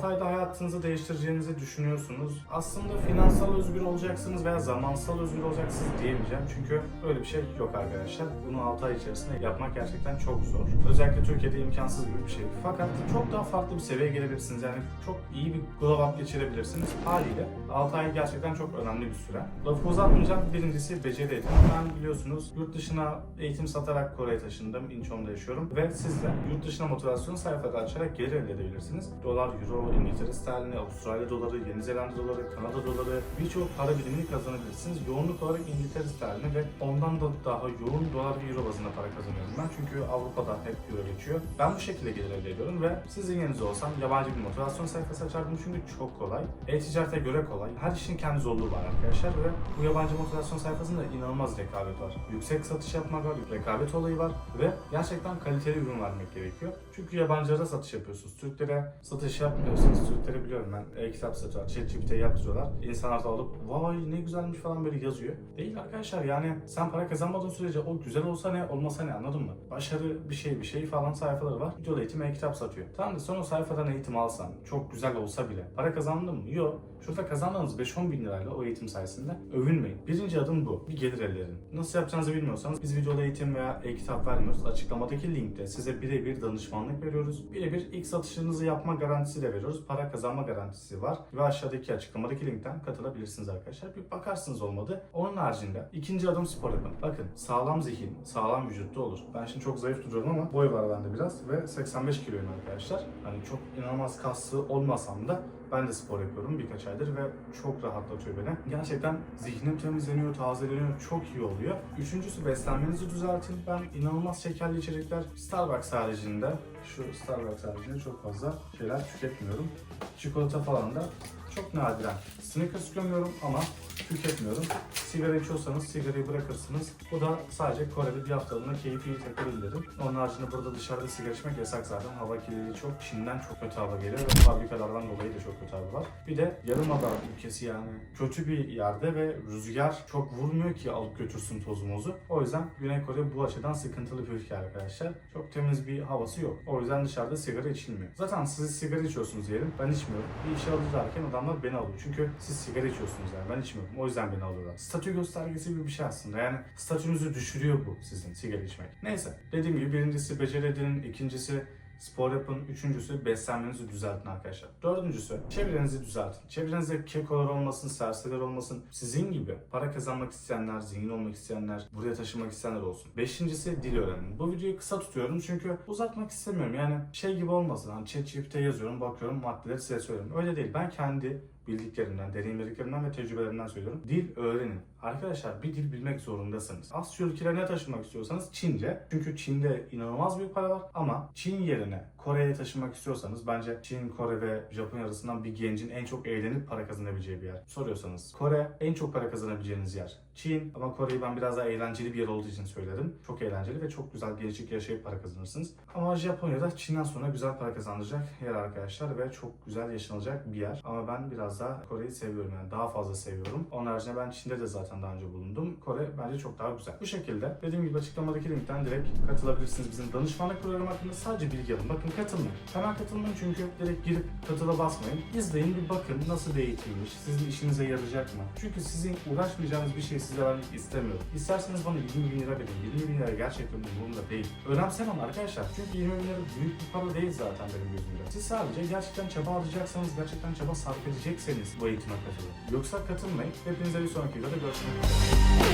6 ayda hayatınızı değiştireceğinizi düşünüyorsunuz. Aslında finansal özgür olacaksınız veya zamansal özgür olacaksınız diyemeyeceğim. Çünkü öyle bir şey yok arkadaşlar. Bunu 6 ay içerisinde yapmak gerçekten çok zor. Özellikle Türkiye'de imkansız gibi bir şey. Fakat çok daha farklı bir seviyeye gelebilirsiniz. Yani çok iyi bir glow up geçirebilirsiniz. Haliyle 6 ay gerçekten çok önemli bir süre. Lafı uzatmayacağım. Birincisi beceri eğitimi. Ben biliyorsunuz yurt dışına eğitim satarak Kore'ye taşındım. Incheon'da yaşıyorum. Ve siz de yurt dışına motivasyon sayfaları açarak gelir elde edebilirsiniz. Dolar, euro, İngiltere sterlini, Avustralya doları, Yeni Zelanda doları, Kanada doları birçok para birimini kazanabilirsiniz. Yoğunluk olarak İngiltere sterlini ve ondan da daha yoğun dolar ve euro bazında para kazanıyorum ben. Çünkü Avrupa'da hep euro geçiyor. Ben bu şekilde gelir elde ediyorum ve sizin yerinizde olsam yabancı bir motivasyon sayfası açardım çünkü çok kolay. E-ticarete göre kolay. Her işin kendi zorluğu var arkadaşlar ve bu yabancı motivasyon sayfasında inanılmaz rekabet var. Yüksek satış yapmak var, rekabet olayı var ve gerçekten kaliteli ürün vermek gerekiyor. Çünkü yabancılara satış yapıyorsunuz. Türklere satış yapmıyorsanız, Türklere biliyorum ben e-kitap satıyorlar, ChatGPT yaptırıyorlar. İnsanlar da alıp vay ne güzelmiş falan böyle yazıyor. Değil arkadaşlar yani sen para kazanmadığın sürece o güzel olsa ne olmasa ne anladın mı? Başarı bir şey bir şey falan sayfaları var. Video eğitim e-kitap satıyor. Tamam da sonra o sayfadan eğitim alsan çok güzel olsa bile para kazandın mı? Yok. Şurada kazandığınız 5-10 bin lirayla o eğitim sayesinde övünmeyin. Birinci adım bu. Bir gelir elde. Nasıl yapacağınızı bilmiyorsanız biz videoda eğitim veya e-kitap vermiyoruz. Açıklamadaki linkte size birebir danışmanlık veriyoruz. Birebir ilk satışınızı yapma garantisi de veriyoruz. Para kazanma garantisi var. Ve aşağıdaki açıklamadaki linkten katılabilirsiniz arkadaşlar. Bir bakarsınız olmadı. Onun haricinde ikinci adım spor yapın. Bakın sağlam zihin, sağlam vücutta olur. Ben şimdi çok zayıf duruyorum ama boy var bende biraz ve 85 kiloyum arkadaşlar. Hani çok inanılmaz kaslı olmasam da ben de spor yapıyorum birkaç aydır ve çok rahatlatıyor beni. Gerçekten zihnim temizleniyor, tazeleniyor, çok iyi oluyor. Üçüncüsü beslenmenizi düzeltin. Ben inanılmaz şekerli içerikler Starbucks haricinde, şu Starbucks haricinde çok fazla şeyler tüketmiyorum. Çikolata falan da çok nadiren. Snickers gömüyorum ama tüketmiyorum. Sigara içiyorsanız sigarayı bırakırsınız. Bu da sadece Kore'de bir haftalığına keyfi takılabilirim. Onun haricinde burada dışarıda sigara içmek yasak zaten. Hava kirliliği çok. Çin'den çok kötü hava geliyor ve fabrikalardan dolayı da çok kötü hava var. Bir de yarımada ülkesi yani kötü bir yerde ve rüzgar çok vurmuyor ki alıp götürsün tozumuzu. O yüzden Güney Kore bu açıdan sıkıntılı bir ülke arkadaşlar. Çok temiz bir havası yok. O yüzden dışarıda sigara içilmiyor. Zaten siz sigara içiyorsunuz diyelim. Ben içmiyorum. Bir işe alırlarken adamlar beni alıyor. Çünkü siz sigara içiyorsunuz yani. Ben içmiyorum. O yüzden beni alıyorlar. Statü göstergesi gibi bir şey aslında. Yani statünüzü düşürüyor bu sizin sigara içmek. Neyse. Dediğim gibi birincisi beceri edinin, ikincisi spor yapın. Üçüncüsü beslenmenizi düzeltin arkadaşlar. Dördüncüsü çevrenizi düzeltin. Çevrenizde kekolar olmasın, serseriler olmasın. Sizin gibi para kazanmak isteyenler, zengin olmak isteyenler, buraya taşımak isteyenler olsun. Beşincisi dil öğrenin. Bu videoyu kısa tutuyorum çünkü uzatmak istemiyorum. Yani şey gibi olmasın. Hani ChatGPT'ye yazıyorum, bakıyorum maddeleri size söylüyorum. Öyle değil. Ben kendi bildiklerimden, deneyimlediklerimden ve tecrübelerimden söylüyorum. Dil öğrenin. Arkadaşlar bir dil bilmek zorundasınız. Asya ülkelerine taşınmak istiyorsanız Çince. Çünkü Çin'de inanılmaz büyük para var ama Çin yerine Kore'ye taşınmak istiyorsanız bence Çin, Kore ve Japonya arasından bir gencin en çok eğlenip para kazanabileceği bir yer. Soruyorsanız Kore en çok para kazanabileceğiniz yer. Çin ama Kore'yi ben biraz daha eğlenceli bir yer olduğu için söylerim. Çok eğlenceli ve çok güzel gençlik yaşayıp para kazanırsınız. Ama Japonya'da Çin'den sonra güzel para kazandıracak yer arkadaşlar ve çok güzel yaşanılacak bir yer. Ama ben biraz daha Kore'yi seviyorum yani daha fazla seviyorum. Onun haricinde ben Çin'de de zaten daha önce bulundum. Kore bence çok daha güzel. Bu şekilde dediğim gibi açıklamadaki linkten direkt katılabilirsiniz. Bizim danışmanlık programı hakkında sadece bilgi alın. Bakın katılmayın. Hemen katılmayın çünkü direkt girip katıla basmayın. İzleyin bir bakın nasıl bir eğitimmiş. Sizin işinize yarayacak mı? Çünkü sizin uğraşmayacağınız bir şey size vermek istemiyorum. İsterseniz bana 20 bin lira verin. 20 bin lira gerçekten umurumda değil. Önemsemem arkadaşlar. Çünkü 20 bin lira büyük bir para değil zaten benim gözümde. Siz sadece gerçekten çaba harcayacaksanız, gerçekten çaba sarf edecekseniz bu eğitime katılın. Yoksa katılmayın. Hepinize bir sonraki videoda görüşmek üzere.